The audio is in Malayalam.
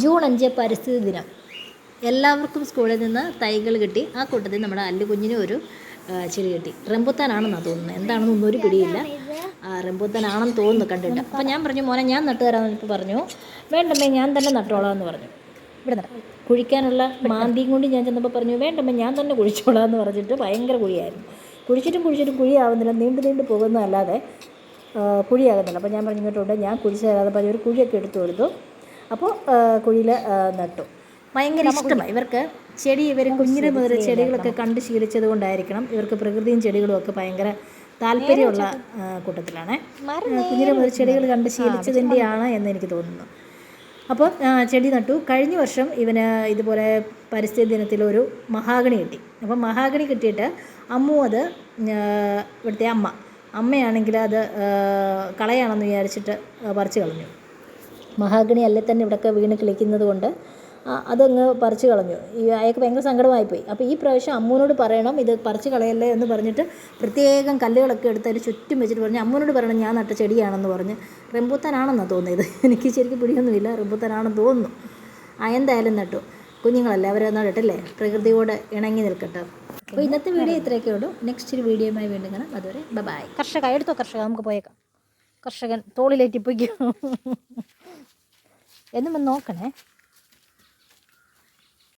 ജൂൺ അഞ്ച് പരിസ്ഥിതി ദിനം. എല്ലാവർക്കും സ്കൂളിൽ നിന്ന് തൈകൾ കിട്ടി. ആ കൂട്ടത്തിൽ നമ്മുടെ അല്ലു കുഞ്ഞിനും ഒരു ചെടി കിട്ടി. റംബുത്താനാണെന്നാണ് തോന്നുന്നത്. എന്താണെന്നൊന്നും ഒരു പിടിയില്ല. റെമ്പുത്താനാണെന്ന് തോന്നുന്നു കണ്ടിട്ട്. അപ്പോൾ ഞാൻ പറഞ്ഞു മോനെ ഞാൻ നട്ടു തരാമെന്ന് പറഞ്ഞു. വേണ്ടമ്മേ ഞാൻ തന്നെ നട്ടോളാം എന്ന് പറഞ്ഞു. ഇവിടെ നടാം കുഴിക്കാനുള്ള മാന്തിയും കൊണ്ട് ഞാൻ ചെന്നപ്പോൾ പറഞ്ഞു വേണ്ടമ്മേ ഞാൻ തന്നെ കുഴിച്ചോളാം എന്ന് പറഞ്ഞിട്ട് ഭയങ്കര കുഴിയായിരുന്നു. കുഴിച്ചിട്ടും കുഴിച്ചിട്ടും കുഴിയാവുന്നില്ല. നീണ്ടു നീണ്ടു പോകുന്നതല്ലാതെ കുഴിയാകുന്നില്ല. അപ്പോൾ ഞാൻ പറഞ്ഞിട്ടുണ്ട് ഞാൻ കുഴിച്ചു തരാതെ ഒരു കുഴിയൊക്കെ എടുത്തു കൊടുത്തു അപ്പോൾ കുഴിയിൽ നട്ടു. ഭയങ്കര ഇഷ്ടമാണ് ഇവർക്ക് ചെടി ഇവർ കുഞ്ഞിന് മുതൽ ചെടികളൊക്കെ കണ്ട് ശീലിച്ചത് കൊണ്ടായിരിക്കണം. ഇവർക്ക് പ്രകൃതിയും ചെടികളും ഒക്കെ ഭയങ്കര താല്പര്യമുള്ള കൂട്ടത്തിലാണ്. കുഞ്ഞിന് മുതൽ ചെടികൾ കണ്ട് ശീലിച്ചതിന്റെയാണ് എന്ന് എനിക്ക് തോന്നുന്നു അപ്പോൾ ചെടി നട്ടു. കഴിഞ്ഞ വർഷം ഇവന് ഇതുപോലെ പരിസ്ഥിതി ദിനത്തിൽ ഒരു മഹാഗണി കിട്ടി. അപ്പം മഹാഗണി കിട്ടിയിട്ട് അമ്മു അത് ഇവിടുത്തെ അമ്മ. അമ്മയാണെങ്കിൽ അത് കളയാണെന്ന് വിചാരിച്ചിട്ട് പറിച്ചു കളഞ്ഞു. മഹാഗണി അല്ലേ തന്നെ ഇവിടെയൊക്കെ വീണ് കിളിക്കുന്നത് കൊണ്ട് അതങ്ങ് പറിച്ചു കളഞ്ഞു. ഈ അയാൾക്ക് ഭയങ്കര സങ്കടമായിപ്പോയി. അപ്പോൾ ഈ പ്രാവശ്യം അമ്മൂനോട് പറയണം ഇത് പറിച്ചു കളയല്ലേ എന്ന് പറഞ്ഞിട്ട് പ്രത്യേകം കല്ലുകളൊക്കെ എടുത്ത് അതിന് ചുറ്റും വെച്ചിട്ട് പറഞ്ഞു അമ്മൂനോട് പറയണം ഞാൻ നട്ട ചെടിയാണെന്ന് പറഞ്ഞ്. റെമ്പൂത്താനാണെന്നാണ് തോന്നിയത്. എനിക്ക് ശരിക്കും പിടിയൊന്നുമില്ല റെമ്പൂത്താനാണെന്ന് തോന്നുന്നു. ആ എന്തായാലും നട്ടു. കുഞ്ഞുങ്ങളല്ലേ അവരെ നട്ടല്ലേ? പ്രകൃതിയോട് ഇണങ്ങി നിൽക്കട്ടെ. അപ്പോൾ ഇന്നത്തെ വീഡിയോ ഇത്രയൊക്കെ ഉള്ളൂ. നെക്സ്റ്റ് ഒരു വീഡിയോയുമായി വീണ്ടും കാണാം. അതുവരെ ബൈ കർഷക എടുത്തോ കർഷക? നമുക്ക് പോയേക്കാം. കർഷകൻ തോളിലേറ്റിപ്പോയിക്കോ? എന്നും നോക്കണേ.